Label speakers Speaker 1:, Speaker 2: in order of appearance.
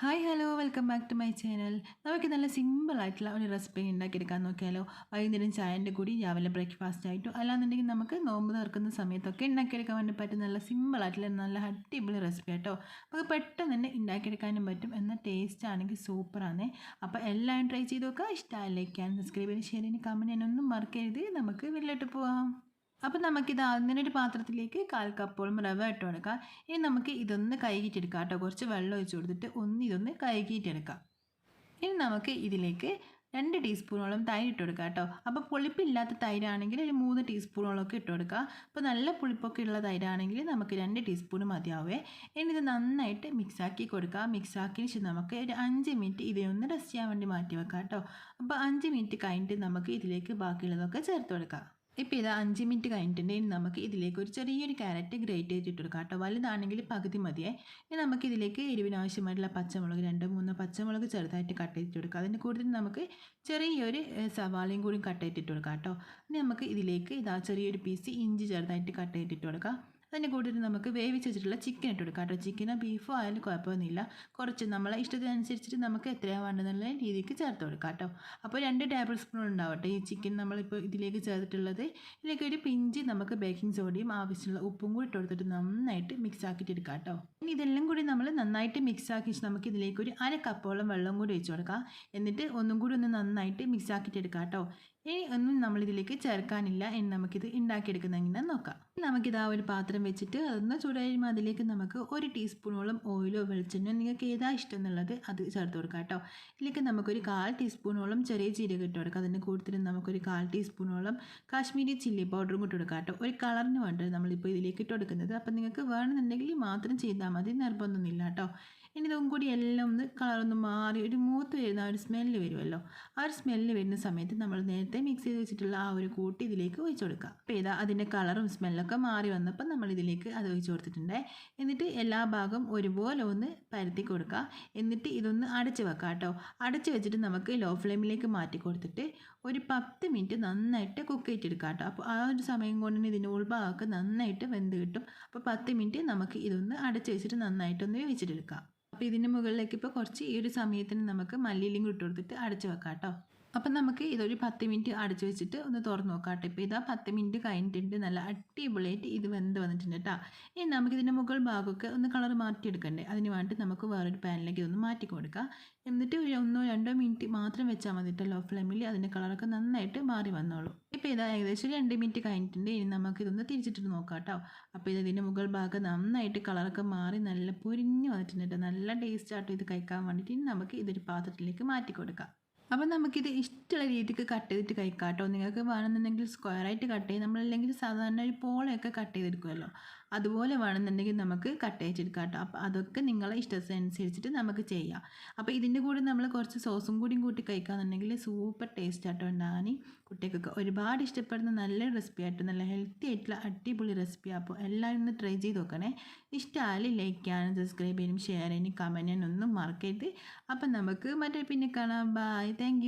Speaker 1: Hi hello welcome back to my channel നമുക്ക് നല്ല simple ആയിട്ടുള്ള ഒരു റെസിപ്പി ഉണ്ടാക്കിയെടുക്കാൻ നോക്കിയാലോ? വൈകുന്നേരം ചായന്റെ കൂടി രാവിലെ ബ്രേക്ക്ഫാസ്റ്റ് ആയിട്ടും അല്ലാന്നുണ്ടെങ്കിൽ നമുക്ക് നോമ്പ് തീർക്കുന്ന സമയത്തൊക്കെ ഉണ്ടാക്കിയെടുക്കാൻ വേണ്ടി പറ്റും നല്ല സിമ്പിൾ ആയിട്ടുള്ള നല്ല അടിപൊളി റെസിപ്പി ആട്ടോ. നമുക്ക് പെട്ടെന്ന് തന്നെ ഉണ്ടാക്കിയെടുക്കാനും പറ്റും. എന്ന ടേസ്റ്റ് ആണെങ്കിൽ സൂപ്പറാണ് അപ്പോൾ എല്ലാവരും ട്രൈ ചെയ്ത് നോക്കുക. ഇഷ്ടമായി ഇഷ്ടമായില്ലേക്കാൻ സബ്സ്ക്രൈബ് ചെയ്ത് ഷെയർ ചെയ്യാൻ കമന്റ് ചെയ്യാനൊന്നും മറക്കരുത്. നമുക്ക് വീട്ടിലോട്ട് പോവാം. അപ്പം നമുക്കിത് ഒരു പാത്രത്തിലേക്ക് കാൽ കപ്പോളം റവ ഇട്ട് കൊടുക്കാം. ഇനി നമുക്ക് ഇതൊന്ന് കഴുകിയിട്ടെടുക്കാം കേട്ടോ. കുറച്ച് വെള്ളം ഒഴിച്ച് കൊടുത്തിട്ട് ഒന്ന് ഇതൊന്ന് കഴുകിയിട്ടെടുക്കാം. ഇനി നമുക്ക് ഇതിലേക്ക് രണ്ട് ടീസ്പൂണോളം തൈര് ഇട്ട് കൊടുക്കുക കേട്ടോ. അപ്പോൾ പുളിപ്പില്ലാത്ത തൈരാണെങ്കിൽ ഒരു മൂന്ന് ടീസ്പൂണോളൊക്കെ ഇട്ട് കൊടുക്കുക അപ്പോൾ നല്ല പുളിപ്പൊക്കെ ഉള്ള തൈരാണെങ്കിൽ നമുക്ക് രണ്ട് ടീസ്പൂൺ മതിയാവേ. ഇനി ഇത് നന്നായിട്ട് മിക്സാക്കി കൊടുക്കുക മിക്സാക്കിയതിന് ശേഷം നമുക്ക് ഒരു അഞ്ച് മിനിറ്റ് ഇതിനെ ഒന്ന് റെസ്റ്റ് ചെയ്യാൻ വേണ്ടി മാറ്റി വെക്കാം കേട്ടോ. അപ്പോൾ അഞ്ച് മിനിറ്റ് കഴിഞ്ഞിട്ട് നമുക്ക് ഇതിലേക്ക് ബാക്കിയുള്ളതൊക്കെ ചേർത്ത് കൊടുക്കാം. ഇപ്പോൾ ഇത് അഞ്ച് മിനിറ്റ് കഴിഞ്ഞിട്ടുണ്ടെങ്കിൽ നമുക്ക് ഇതിലേക്ക് ഒരു ചെറിയൊരു ക്യാരറ്റ് ഗ്രേറ്റ് ചെയ്തിട്ട് കൊടുക്കാം കേട്ടോ. വലുതാണെങ്കിൽ പകുതി മതിയേ. ഇനി നമുക്ക് ഇതിലേക്ക് എരിവിന് ആവശ്യമായിട്ടുള്ള പച്ചമുളക് രണ്ട് മൂന്ന് പച്ചമുളക് ചെറുതായിട്ട് കട്ട് ചെയ്തിട്ട് കൊടുക്കാം. അതിന്റെ കൂടുതൽ നമുക്ക് ചെറിയൊരു സവാളയും കൂടി കട്ട് ചെയ്തിട്ട് കൊടുക്കാം കേട്ടോ. ഇനി നമുക്ക് ഇതിലേക്ക് ഇതാ ചെറിയൊരു പീസ് ഇഞ്ചി ചെറുതായിട്ട് കട്ട് ചെയ്തിട്ട് കൊടുക്കാം. അതിന്റെ കൂട്ടത്തിൽ നമുക്ക് വേവിച്ച് വെച്ചിട്ടുള്ള ചിക്കൻ ഇട്ട് കൊടുക്കാം കേട്ടോ. ചിക്കനോ ബീഫോ ആയാലും കുഴപ്പമൊന്നുമില്ല. കുറച്ച് നമ്മളെ ഇഷ്ടത്തിനനുസരിച്ചിട്ട് നമുക്ക് എത്രയാണ് വേണ്ടതെന്നുള്ള രീതിക്ക് ചേർത്ത് കൊടുക്കാം കേട്ടോ. അപ്പോൾ രണ്ട് ടേബിൾ സ്പൂൺ ഉണ്ടാവട്ടെ. ഈ ചിക്കൻ നമ്മളിപ്പോൾ ഇതിലേക്ക് ചേർത്തിട്ടുള്ളത്. ഇതിലേക്ക് ഒരു പിഞ്ച് നമുക്ക് ബേക്കിംഗ് സോഡയും ആവശ്യമുള്ള ഉപ്പും കൂടി ഇട്ട് കൊടുത്തിട്ട് നന്നായിട്ട് മിക്സ് ആക്കിയിട്ട് എടുക്കാം കേട്ടോ. ഇനി ഇതെല്ലാം കൂടി നമ്മൾ നന്നായിട്ട് മിക്സ് ആക്കി നമുക്ക് ഇതിലേക്ക് ഒരു അര കപ്പോളം വെള്ളം കൂടി ഒഴിച്ച് കൊടുക്കാം. എന്നിട്ട് ഒന്നും കൂടി ഒന്ന് നന്നായിട്ട് മിക്സ് ആക്കിയിട്ട് എടുക്കാം കേട്ടോ. ഇനി ഒന്നും നമ്മളിതിലേക്ക് ചേർക്കാനില്ല എന്ന് നമുക്കിത് ഉണ്ടാക്കിയെടുക്കുന്ന എങ്ങനെ നോക്കാം നമുക്കിത് ആ ഒരു പാത്രം വെച്ചിട്ട് അതൊന്ന് ചൂടായുമ്പോൾ അതിലേക്ക് നമുക്ക് ഒരു ടീസ്പൂണോളം ഓയിലോ വെളിച്ചെണ്ണയോ നിങ്ങൾക്ക് ഏതാ ഇഷ്ടം എന്നുള്ളത് അത് ചേർത്ത് കൊടുക്കാം കേട്ടോ. ഇതിലേക്ക് നമുക്കൊരു കാൽ ടീസ്പൂണോളം ചെറിയ ജീരകം ഇട്ട് കൊടുക്കാം. അതിന്റെ കൂടുതൽ നമുക്കൊരു കാൽ ടീസ്പൂണോളം കാശ്മീരി ചില്ലി പൗഡറും ഇട്ട് കൊടുക്കാം കേട്ടോ. ഒരു കളറിന് വേണ്ടത് നമ്മളിപ്പോൾ ഇതിലേക്ക് ഇട്ട് കൊടുക്കുന്നത്. അപ്പോൾ നിങ്ങൾക്ക് വേണമെന്നുണ്ടെങ്കിൽ മാത്രം ചെയ്താൽ മതി. നിർബന്ധമൊന്നുമില്ല കേട്ടോ. ഇനി ഇതും കൂടി എല്ലാം ഒന്ന് കളറൊന്ന് മാറി ഒരു മൂത്ത് വരുന്ന ആ ഒരു സ്മെല്ല് വരുമല്ലോ. ആ ഒരു സ്മെല്ല് വരുന്ന സമയത്ത് നമ്മൾ നേരത്തെ മിക്സ് ചെയ്ത് വെച്ചിട്ടുള്ള ആ ഒരു കൂട്ടി ഇതിലേക്ക് ഒഴിച്ചു കൊടുക്കുക. അപ്പോൾ ഇതാ അതിന്റെ കളറും സ്മെല്ലൊക്കെ മാറി വന്നപ്പോൾ നമ്മൾ ഇതിലേക്ക് അത് ഒഴിച്ചു കൊടുത്തിട്ടുണ്ട്. എന്നിട്ട് എല്ലാ ഭാഗം ഒരുപോലെ ഒന്ന് പരത്തി കൊടുക്കുക. എന്നിട്ട് ഇതൊന്ന് അടച്ചു വെക്കുക കേട്ടോ. അടച്ച് വെച്ചിട്ട് നമുക്ക് ലോ ഫ്ലെയിമിലേക്ക് മാറ്റി കൊടുത്തിട്ട് ഒരു പത്ത് മിനിറ്റ് നന്നായിട്ട് കുക്ക് ചെയ്തെടുക്കുക കേട്ടോ. അപ്പോൾ ആ ഒരു സമയം കൊണ്ട് ഇതിന്റെ ഉൾഭാഗമൊക്കെ നന്നായിട്ട് വെന്ത് കിട്ടും. അപ്പോൾ പത്ത് മിനിറ്റ് നമുക്ക് ഇതൊന്ന് അടച്ച് വെച്ചിട്ട് നന്നായിട്ടൊന്ന് വേവിച്ചെടുക്കാം അപ്പോൾ ഇതിന്റെ മുകളിലേക്ക് ഇപ്പോൾ കുറച്ച് ഈ ഒരു സമയത്തിന് നമുക്ക് മല്ലിയിലും ഇട്ട് കൊടുത്തിട്ട് അടച്ചു വെക്കാം കേട്ടോ അപ്പം നമുക്ക് ഇതൊരു പത്ത് മിനിറ്റ് അടച്ചു വെച്ചിട്ട് ഒന്ന് തുറന്ന് നോക്കാം കേട്ടോ. ഇപ്പോൾ ഇതാ പത്ത് മിനിറ്റ് കഴിഞ്ഞിട്ടുണ്ട്. നല്ല അടിപൊളിയായിട്ട് ഇത് വെന്ത് വന്നിട്ടുണ്ട് കേട്ടോ. ഇനി നമുക്ക് നമുക്കിതിന്റെ മുകൾ ഭാഗമൊക്കെ ഒന്ന് കളർ മാറ്റിയെടുക്കണ്ടേ? അതിന് വേണ്ടിയിട്ട് നമുക്ക് വേറൊരു പാനിലേക്ക് ഇതൊന്ന് മാറ്റി കൊടുക്കാം എന്നിട്ട് ഒരു ഒന്നോ രണ്ടോ മിനിറ്റ് മാത്രം വെച്ചാൽ മതി കേട്ടോ ലോ ഫ്ലെയിമിൽ. അതിന്റെ കളറൊക്കെ നന്നായിട്ട് മാറി വന്നോളൂ. ഇപ്പോൾ ഇതാ ഏകദേശം രണ്ട് മിനിറ്റ് കഴിഞ്ഞിട്ടുണ്ട്. ഇനി നമുക്ക് ഇതൊന്ന് തിരിച്ചിട്ട് നോക്കാം കേട്ടോ. അപ്പോൾ ഇത് ഇതിന്റെ മുകൾ ഭാഗം നന്നായിട്ട് കളറൊക്കെ മാറി നല്ല പൊരിഞ്ഞ് വന്നിട്ടുണ്ട് നല്ല ടേസ്റ്റ് ആട്ടോ ഇത് കഴിക്കാൻ വേണ്ടിയിട്ട്. ഇനി നമുക്ക് ഇതൊരു പാത്രത്തിലേക്ക് മാറ്റി കൊടുക്കാം അപ്പം നമുക്കിത് ഇഷ്ടമുള്ള രീതിക്ക് കട്ട് ചെയ്തിട്ട് കഴിക്കാം കേട്ടോ നിങ്ങൾക്ക് വേണമെന്നുണ്ടെങ്കിൽ സ്ക്വയറായിട്ട് കട്ട് ചെയ്ത് നമ്മളല്ലെങ്കിൽ സാധാരണ ഒരു പോളയൊക്കെ കട്ട് ചെയ്തെടുക്കുമല്ലോ. അതുപോലെ വേണമെന്നുണ്ടെങ്കിൽ നമുക്ക് കട്ട് ചെയ്തെടുക്കാം കേട്ടോ. അപ്പോൾ അതൊക്കെ നിങ്ങളെ ഇഷ്ടത്തിനനുസരിച്ചിട്ട് നമുക്ക് ചെയ്യാം. അപ്പോൾ ഇതിന്റെ കൂടെ നമ്മൾ കുറച്ച് സോസും കൂടിയും കൂട്ടി കഴിക്കാമെന്നുണ്ടെങ്കിൽ സൂപ്പർ ടേസ്റ്റ് ആട്ടോ ഉണ്ടാകാൻ കുട്ടികൾക്കൊക്കെ ഒരുപാട് ഇഷ്ടപ്പെടുന്ന നല്ല റെസിപ്പി ആയിട്ട് നല്ല ഹെൽത്തി ആയിട്ടുള്ള അടിപൊളി റെസിപ്പി അപ്പോൾ എല്ലാവരും ഒന്ന് ട്രൈ ചെയ്ത് നോക്കണേ. ഇഷ്ടമായാലും ലൈക്ക് ചെയ്യാനും സബ്സ്ക്രൈബ് ചെയ്യാനും ഷെയർ ചെയ്യാനും കമന്റ് ചെയ്യാനും ഒന്നും മറക്കരുത്. അപ്പം നമുക്ക് മറ്റേ പിന്നെ കാണാം. Bye thank